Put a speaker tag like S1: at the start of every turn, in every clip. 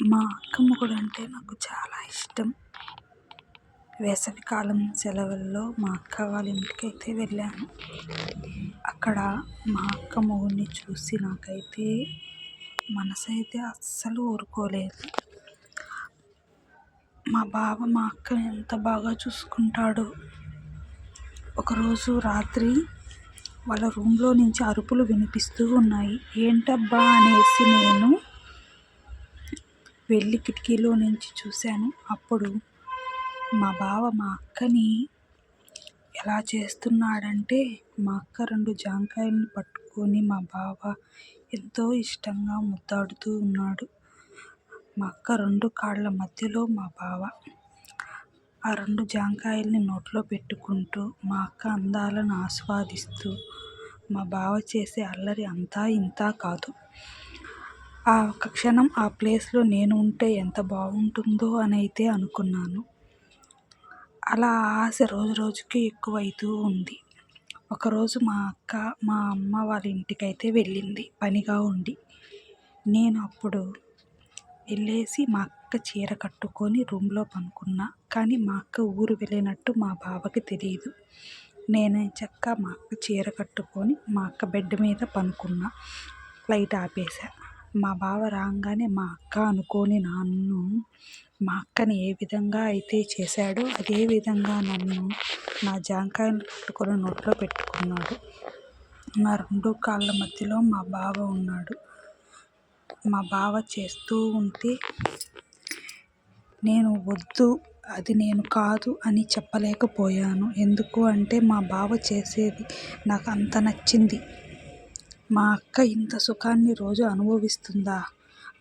S1: మా అక్కమ్మ కూడా అంటే నాకు చాలా ఇష్టం. వేసవికాలం సెలవుల్లో మా అక్క వాళ్ళ ఇంటికైతే వెళ్ళాను. అక్కడ మా అక్క మొగుడిని చూసి నాకైతే మనసు అయితే అస్సలు ఊరుకోలేదు. మా బావ మా అక్కని ఎంత బాగా చూసుకుంటాడో. ఒకరోజు రాత్రి వాళ్ళ రూమ్లో నుంచి అరుపులు వినిపిస్తూ ఉన్నాయి. ఏంటబ్బా అనేసి నేను వెళ్ళి కిటికీలో నుంచి చూశాను. అప్పుడు మా బావ మా అక్కని ఎలా చేస్తున్నాడంటే మా అక్క రెండు జాంకాయలను పట్టుకొని మా బావ ఎంతో ఇష్టంగా ముద్దాడుతూ ఉన్నాడు. మా అక్క రెండు కాళ్ళ మధ్యలో మా బావ ఆ రెండు జాంకాయల్ని నోట్లో పెట్టుకుంటూ మా అక్క అందాలను ఆస్వాదిస్తూ మా బావ చేసే అల్లరి అంతా ఇంతా కాదు. ఆ ఒక్క క్షణం ఆ ప్లేస్లో నేను ఉంటే ఎంత బాగుంటుందో అని అయితే అనుకున్నాను. అలా ఆశ రోజు రోజుకి ఎక్కువైతూ ఉంది. ఒకరోజు మా అక్క మా అమ్మ వాళ్ళ ఇంటికైతే వెళ్ళింది. పనిగా ఉండి నేను అప్పుడు వెళ్ళేసి మా అక్క చీర కట్టుకొని రూమ్లో పనుకున్నా. కానీ మా అక్క ఊరు వెళ్ళినట్టు మా బావకి తెలియదు నేను చక్క మా అక్క చీర కట్టుకొని మా అక్క బెడ్ మీద పనుకున్నా. లైట్ ఆపేసా మా బావ రాగానే మా అక్క అనుకోని నన్ను మా అక్కని ఏ విధంగా అయితే చేశాడో అదే విధంగా నన్ను నా జాంకాయలు పట్టుకొని నోట్లో పెట్టుకున్నాడు. నా రెండు కాళ్ళ మధ్యలో మా బావ ఉన్నాడు. మా బావ చేస్తూ ఉంటే నేను వద్దు అది నేను కాదు అని చెప్పలేకపోయాను. ఎందుకు అంటే మా బావ చేసేది నాకు అంత నచ్చింది. మా అక్క ఇంత సుఖాన్ని రోజు అనుభవిస్తుందా?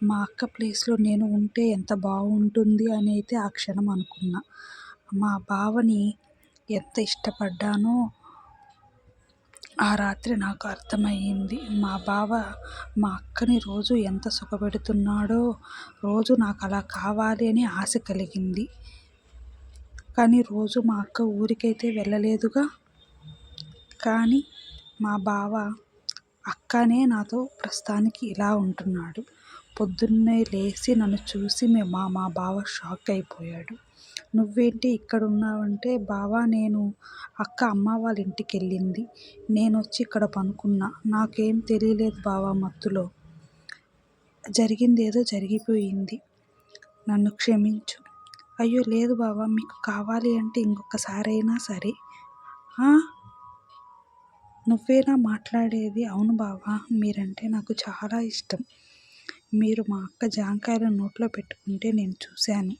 S1: మా అక్క ప్లేస్లో నేను ఉంటే ఎంత బాగుంటుంది అని అయితే ఆ క్షణం అనుకున్నా. మా బావని ఎంత ఇష్టపడ్డానో ఆ రాత్రి నాకు అర్థమయ్యింది. మా బావ మా అక్కని రోజు ఎంత సుఖపెడుతున్నాడో రోజు నాకు అలా కావాలి అని ఆశ కలిగింది. కానీ రోజు మా అక్క ఊరికైతే వెళ్ళలేదుగా. కానీ మా బావ అక్కనే నాతో ప్రస్తుతానికి ఇలా ఉంటున్నాడు. పొద్దున్నే లేచి నన్ను చూసి మా మా బావ షాక్ అయిపోయాడు. నువ్వేంటి ఇక్కడ ఉన్నావంటే బావా నేను అక్క అమ్మ వాళ్ళ ఇంటికి వెళ్ళింది. నేను వచ్చి ఇక్కడ పనుకున్నా. నాకేం తెలియలేదు బావా మత్తులో. జరిగింది ఏదో జరిగిపోయింది. నన్ను క్షమించు. అయ్యో లేదు బావా మీకు కావాలి అంటే ఇంకొకసారైనా సరే. నువ్వేనా మాట్లాడేది అవును బావా. మీరంటే నాకు చాలా ఇష్టం. మీరు మా అక్క జాంకాయలు నోట్లో పెట్టుకుంటే నేను చూశాను.